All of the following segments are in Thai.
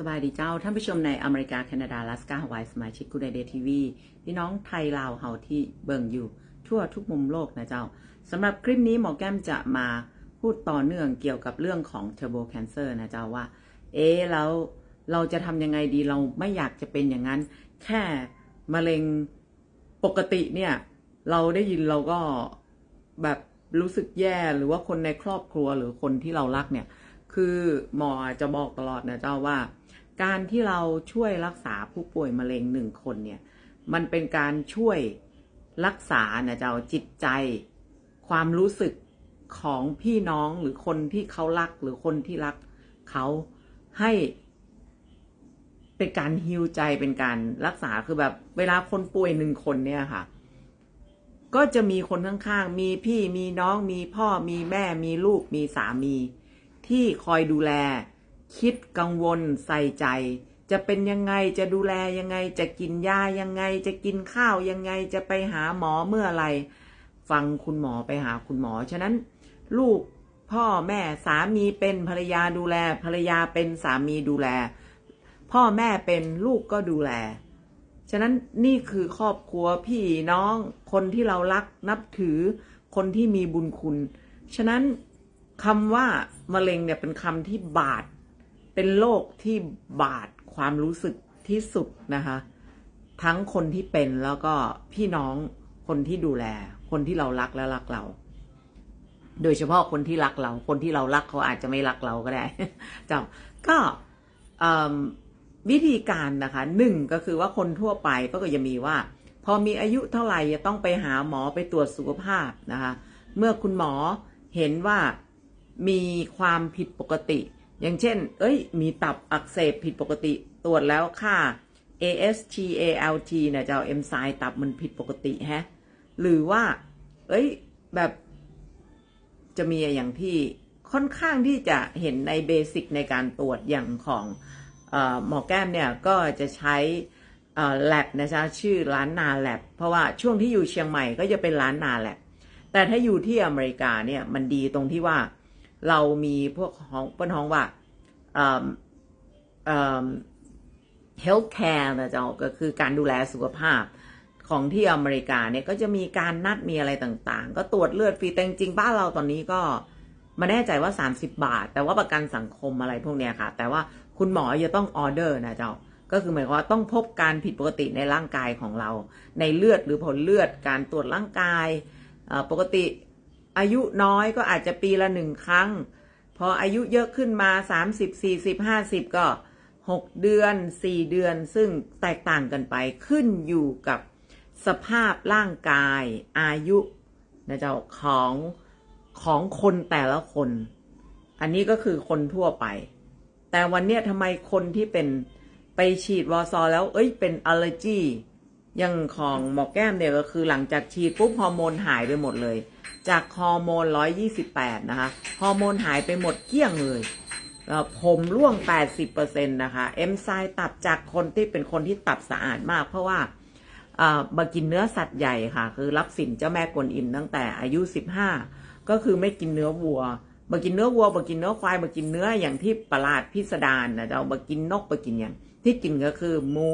สบายดีเจ้า ท่านผู้ชมในอเมริกา แคนาดาลาสกาฮาวาย สมาชิกกูไดเดทีวีพี่น้องไทยลาวเฮาที่เบิ่งอยู่ ทั่วทุกมุมโลกนะเจ้าสำหรับคลิปนี้หมอแก้มจะมาพูดต่อเนื่องเกี่ยวกับเรื่องของเทอร์โบแคนเซอร์นะเจ้าว่า เอ๊แล้วเราจะทำยังไงดีเราไม่อยากจะเป็นอย่างนั้น แค่มะเร็งปกติเนี่ย เราได้ยินเราก็แบบรู้สึกแย่หรือว่าคนในครอบครัวหรือคนที่เรารักเนี่ย คือหมอจะบอกตลอดนะเจ้าว่า การที่เราช่วยรักษาผู้ป่วยมะเร็งหนึ่งคนเนี่ย มันเป็นการช่วยรักษานะเจ้าจิตใจ ความรู้สึกของพี่น้องหรือคนที่เขารักหรือคนที่รักเขาให้ เป็นการฮิวใจเป็นการรักษาคือแบบ เวลาคนป่วยหนึ่งคนเนี่ยค่ะ ก็จะมีคนข้างๆ มีพี่มีน้องมีพ่อมีแม่มีลูกมีสามี ที่คอยดูแล คิดกังวลใส่ใจ จะเป็นยังไงจะดูแลยังไงจะกินยายังไง จะกินข้าวยังไงจะไปหาหมอเมื่อไรฟังคุณหมอไปหาคุณหมอ ฉะนั้น ลูกพ่อแม่สามีเป็นภรรยาดูแล ภรรยาเป็นสามีดูแล พ่อแม่เป็นลูกก็ดูแล ฉะนั้นนี่คือครอบครัวพี่น้องคนที่เรารักนับถือคนที่มีบุญคุณ ฉะนั้นคำว่ามะเร็งเนี่ยเป็นคำที่บาด เป็นโรคที่บาดความรู้สึกที่สุดนะคะ ทั้งคนที่เป็นแล้วก็พี่น้องคนที่ดูแล คนที่เรารักและรักเรา โดยเฉพาะคนที่รักเรา คนที่เรารักเขาอาจจะไม่รักเราก็ได้เจ้าก็วิธีการนะคะหนึ่งก็คือว่าคนทั่วไปก็จะมีว่า พอมีอายุเท่าไหร่จะต้องไปหาหมอไปตรวจสุขภาพนะคะ เมื่อคุณหมอเห็นว่ามีความผิดปกติ อย่างเช่น เอ้ย มีตับอักเสบผิดปกติตรวจแล้วค่า AST ALT เนี่ยจะเอาเอนไซม์ตับมันผิดปกติฮะ หรือว่า เอ้ย แบบจะมีอย่างที่ค่อนข้างที่จะเห็นในเบสิกในการตรวจอย่างของออหมอแก้มเนี่ย ก็จะใช้แลบนะจ๊ะชื่อร้านนาแลบเพราะว่าช่วงที่อยู่เชียงใหม่ก็จะเป็นร้านนาแลบแต่ถ้าอยู่ที่อเมริกาเนี่ยมันดีตรงที่ว่า เรามีพวกของปนห้องว่า health care นะจ๊ะก็คือการดูแลสุขภาพของที่อเมริกาเนี่ยก็จะมีการนัดมีอะไรต่างๆ ก็ตรวจเลือดฟรีแต่จริงบ้านเราตอนนี้ก็มาแน่ใจว่า 30 บาท แต่ว่าประกันสังคมอะไรพวกเนี้ยค่ะ แต่ว่าคุณหมอจะต้องออเดอร์นะเจ้าก็คือหมายความว่าต้องพบการผิดปกติในร่างกายของเรา ในเลือดหรือผลเลือดการตรวจร่างกายปกติ อายุน้อยก็อาจจะปีละหนึ่งครั้ง พออายุเยอะขึ้นมา30 40 50ก็6เดือน4เดือน ซึ่งแตกต่างกันไปขึ้นอยู่กับสภาพร่างกาย อายุนะเจ้าของของคนแต่ละคน อันนี้ก็คือคนทั่วไป แต่วันเนี้ยทำไมคนที่เป็นไปฉีดวอซอแล้ว เอ้ยเป็นอัลเลอร์จี อย่างของหมอแก้มเนี่ยก็คือหลังจากฉีดปุ๊บฮอร์โมนหายไปหมดเลย จากฮอร์โมน 128 นะคะ ฮอร์โมนหายไปหมดเกลี้ยงเลยผมร่วง 80%นะคะเอนไซม์ตับจากคนที่เป็นคนที่ตับสะอาดมาก เพราะว่ามากินเนื้อสัตว์ใหญ่ค่ะ คือรับสินเจ้าแม่กวนอิมตั้งแต่อายุ 15 ก็คือไม่กินเนื้อวัวมากินเนื้อวัวมากินเนื้อควายมากินเนื้ออย่างที่ประหลาดพิสดารนะเรามากินนกมากินอย่างที่กินก็คือหมู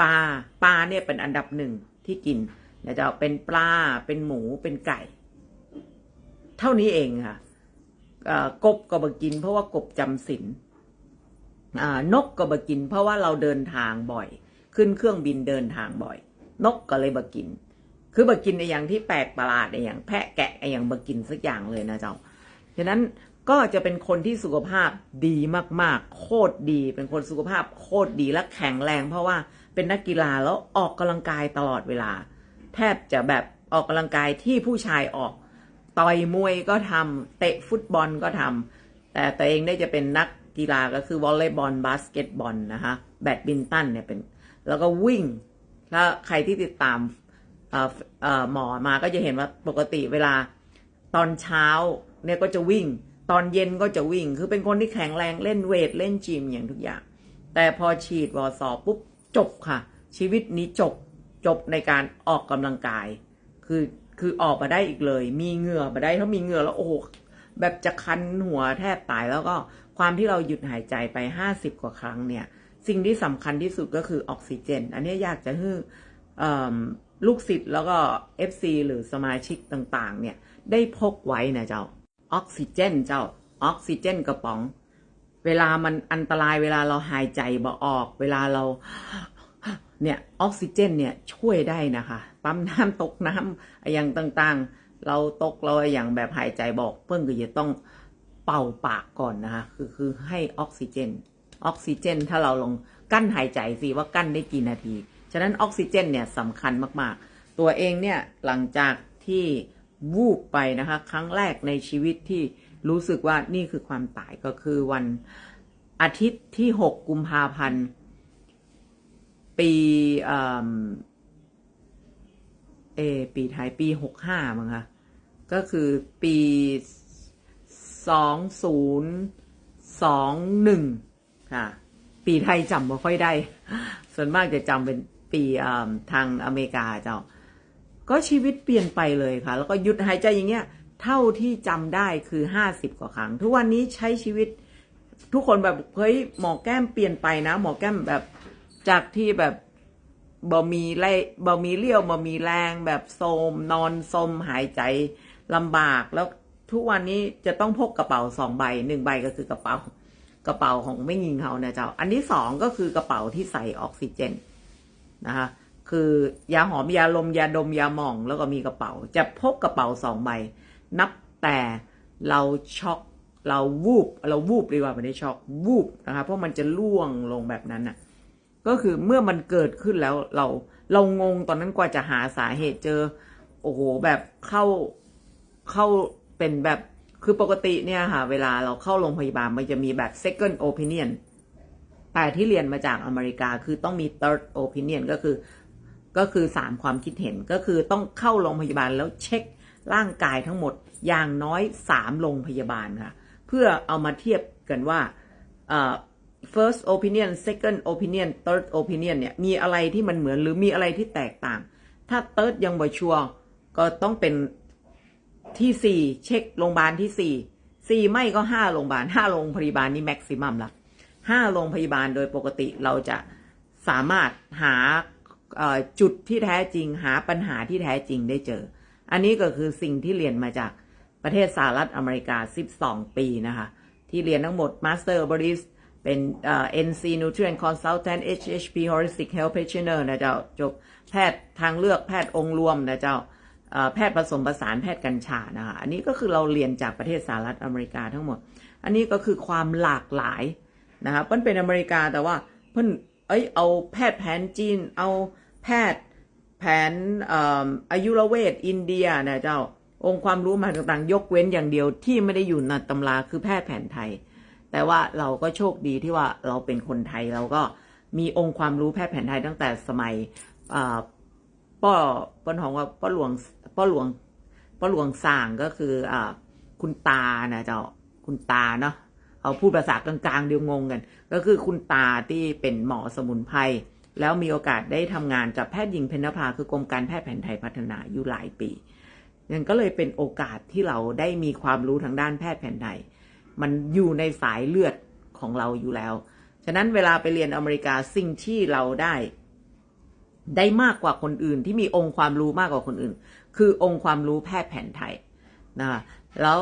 ปลาปลาเนี่ยเป็นอันดับหนึ่งที่กินนะจะเป็นปลาเป็นหมูเป็นไก่ เท่านี้เองค่ะกบก็มากิน เพราะว่ากบจำศีลนกก็มากิน เพราะว่าเราเดินทางบ่อย ขึ้นเครื่องบินเดินทางบ่อย นกก็เลยมากิน คือมากินในอย่างที่แปลกประหลาดในอย่าง แพะแกะในอย่างมากินสักอย่างเลยนะเจ้าฉะนั้นก็จะเป็นคนที่สุขภาพดีมากๆ โคตรดี เป็นคนสุขภาพโคตรดีและแข็งแรง เพราะว่า เป็นนักกีฬาแล้วออกกำลังกายตลอดเวลา แทบจะแบบออกกำลังกายที่ผู้ชายออก ต่อยมวยก็ทำเตะฟุตบอลก็ทำแต่ตัวเองได้จะเป็นนักกีฬาก็คือวอลเลย์บอลบาสเกตบอลนะคะแบดมินตันเนี่ยเป็นแล้วก็วิ่งถ้าใครที่ติดตามหมอมาก็จะเห็นว่าปกติเวลาตอนเช้าเนี่ยก็จะวิ่ง ตอนเย็นก็จะวิ่ง คือเป็นคนที่แข็งแรงเล่นเวทเล่นจิมอย่างทุกอย่าง แต่พอฉีดวอสอปุ๊บ จบค่ะ ชีวิตนี้จบจบในการออกกำลังกาย คือคือออกมาได้อีกเลย มีเหงื่อมาได้ถ้ามีเหงื่อแล้วโอ้แบบจะคันหัวแทบตายแล้วก็ความที่เราหยุดหายใจไป50กว่าครั้งเนี่ย สิ่งที่สำคัญที่สุดก็คือออกซิเจน อันนี้อยากจะให้ลูกศิษย์แล้วก็ FC หรือสมาชิกต่างๆ เนี่ย ได้พกไว้นะเจ้าออกซิเจนเจ้าออกซิเจนกระป๋อง เวลามันอันตรายเวลาเราหายใจบ่ออก เวลาเราเนี่ยออกซิเจนเนี่ยช่วยได้นะคะ ปั๊มน้ำตกน้ำอย่างต่างๆ เราตกเราอย่างแบบหายใจบอก เพิ่งก็จะต้องเป่าปากก่อนนะคะคือคือให้ออกซิเจน ออกซิเจน ถ้าเราลองกั้นหายใจสิว่ากั้นได้กี่นาที ฉะนั้นออกซิเจนเนี่ยสำคัญมากๆ ตัวเองเนี่ยหลังจากที่วูบไปนะคะ ครั้งแรกในชีวิตที่ รู้สึกว่านี่คือความตายก็คือวันอาทิตย์ที่ 6 กุมภาพันธ์ ปีเอเอปีไทยปี 65มั้งคะก็คือปี 2021 ค่ะ ปีไทยจำไม่ค่อยได้ ส่วนมากจะจำเป็นปีทางอเมริกาเจ้า ก็ชีวิตเปลี่ยนไปเลยค่ะ แล้วก็หยุดหายใจอย่างเงี้ย เท่าที่จำได้คือห้าสิบกว่าครั้ง ทุกวันนี้ใช้ชีวิตทุกคนแบบเฮ้ยหมอแก้มเปลี่ยนไปนะ หมอแก้มแบบจากที่แบบบ่มีไรบ่มีเลี้ยวบ่มีแรงแบบโทมนอนสมหายใจลำบากแล้วทุกวันนี้จะต้องพกกระเป๋าสองใบหนึ่งใบก็คือกระเป๋ากระเป๋าของไม่ยิงเขานะเจ้า อันที่สองก็คือกระเป๋าที่ใส่ออกซิเจนนะคะคือยาหอมยาลมยาดมยาหม่อง แล้วก็มีกระเป๋า จะพกกระเป๋าสองใบ นับแต่เราช็อกเราวูบเราวูบดีกว่าไม่ได้ช็อกวูบนะคะเพราะมันจะล่วงลงแบบนั้นน่ะก็คือเมื่อมันเกิดขึ้นแล้วเราเรางงตอนนั้นกว่าจะหาสาเหตุเจอ โอ้โหแบบเข้าเข้าเป็นแบบคือปกติเนี่ยค่ะ เวลาเราเข้าโรงพยาบาลมันจะมีแบบ second opinion แต่ที่เรียนมาจากอเมริกาคือต้องมี third opinion ก็คือ ก็คือสามความคิดเห็นก็คือต้องเข้าโรงพยาบาลแล้วเช็ค ร่างกายทั้งหมดอย่างน้อยสามโรงพยาบาลค่ะ เพื่อเอามาเทียบกันว่า first opinion second opinion third opinion เนี่ยมีอะไรที่มันเหมือนหรือมีอะไรที่แตกต่าง ถ้า third ยังบ่ชัวร์ก็ต้องเป็นที่สี่เช็คโรงพยาบาลที่สี่สี่ไม่ก็ห้าโรงพยาบาลห้าโรงพยาบาลนี่แม็กซิมัมละห้าโรงพยาบาลโดยปกติเราจะสามารถหาจุดที่แท้จริงหาปัญหาที่แท้จริงได้เจอ อันนี้ก็คือสิ่งที่เรียนมาจากประเทศสหรัฐอเมริกา 12 ปีนะคะ ที่เรียนทั้งหมด Master b o r i s เป็นเอ่อ NC Nutrient Consultant HHP Holistic Health Practitioner นะเจ้าจบแพทย์ทางเลือกแพทย์องค์รวมนะเจ้าแพทย์ผสมผสานแพทย์กัญชานะคะ อันนี้ก็คือเราเรียนจากประเทศสหรัฐอเมริกาทั้งหมด อันนี้ก็คือความหลากหลายนะคะเพิ่นเป็นอเมริกาแต่ว่าเพิ่นเอ้ยเอาแพทย์แผนจีน เอาแพทย์ แผนอายุรเวทอินเดียนะเจ้า องค์ความรู้มาต่างๆ ยกเว้นอย่างเดียวที่ไม่ได้อยู่ในตำราคือแพทย์แผนไทย แต่ว่าเราก็โชคดีที่ว่าเราเป็นคนไทยเราก็มีองค์ความรู้แพทย์แผนไทยตั้งแต่สมัยอ่าป้อป้อนของว่าป้อหลวงป้อหลวงป้อหลวงสร้างก็คืออคุณตานะเจ้าคุณตาเนาะเอาพูดภาษากลางๆเดียวงงกัน ก็คือคุณตาที่เป็นหมอสมุนไพร แล้วมีโอกาสได้ทำงานกับแพทย์หญิงเพญนภาคือกรมการแพทย์แผนไทยพัฒนาอยู่หลายปีนั่นก็เลยเป็นโอกาสที่เราได้มีความรู้ทางด้านแพทย์แผนไทย มันอยู่ในสายเลือดของเราอยู่แล้ว ฉะนั้นเวลาไปเรียนอเมริกาสิ่งที่เราได้ ได้มากกว่าคนอื่น ที่มีองค์ความรู้มากกว่าคนอื่น คือองค์ความรู้แพทย์แผนไทยนะคะแล้ว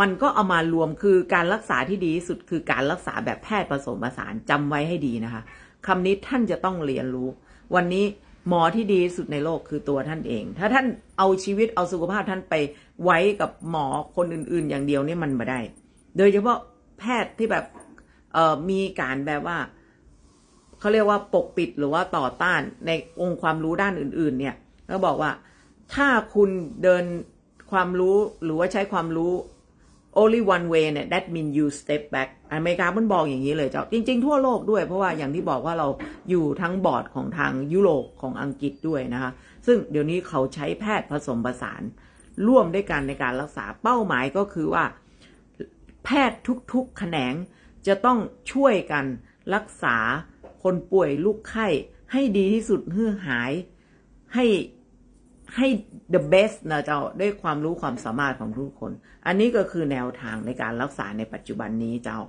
มันก็เอามารวมคือการรักษาที่ดีที่สุดคือการรักษาแบบแพทย์ผสมผสานจำไว้ให้ดีนะคะ คำนี้ท่านจะต้องเรียนรู้ วันนี้หมอที่ดีสุดในโลกคือตัวท่านเอง ถ้าท่านเอาชีวิตเอาสุขภาพท่านไปไว้กับหมอคนอื่น ๆ อย่างเดียวนี่มันไม่ได้ โดยเฉพาะแพทย์ที่แบบเออมีการแบบว่าเขาเรียกว่าปกปิดหรือว่าต่อต้านในองค์ความรู้ด้านอื่น ๆ เนี่ยก็บอกว่าถ้าคุณเดินความรู้หรือว่าใช้ความรู้ only one way เนี่ย that mean you step back อเมริกามันบอกอย่างนี้เลยเจ้า จริง ๆ ทั่วโลกด้วย เพราะว่าอย่างที่บอกว่าเราอยู่ทั้งบอร์ดของทางยุโรปของอังกฤษด้วยนะคะ ซึ่งเดี๋ยวนี้เขาใช้แพทย์ผสมผสาน ร่วมด้วยกันในการรักษาเป้าหมายก็คือว่า แพทย์ทุกๆ แขนงจะต้องช่วยกันรักษาคนป่วยลูกไข้ให้ดีที่สุดเพื่อหายให้ ให้ the best นะเจ้าด้วยความรู้ความสามารถของทุกคน อันนี้ก็คือแนวทางในการรักษาในปัจจุบันนี้เจ้า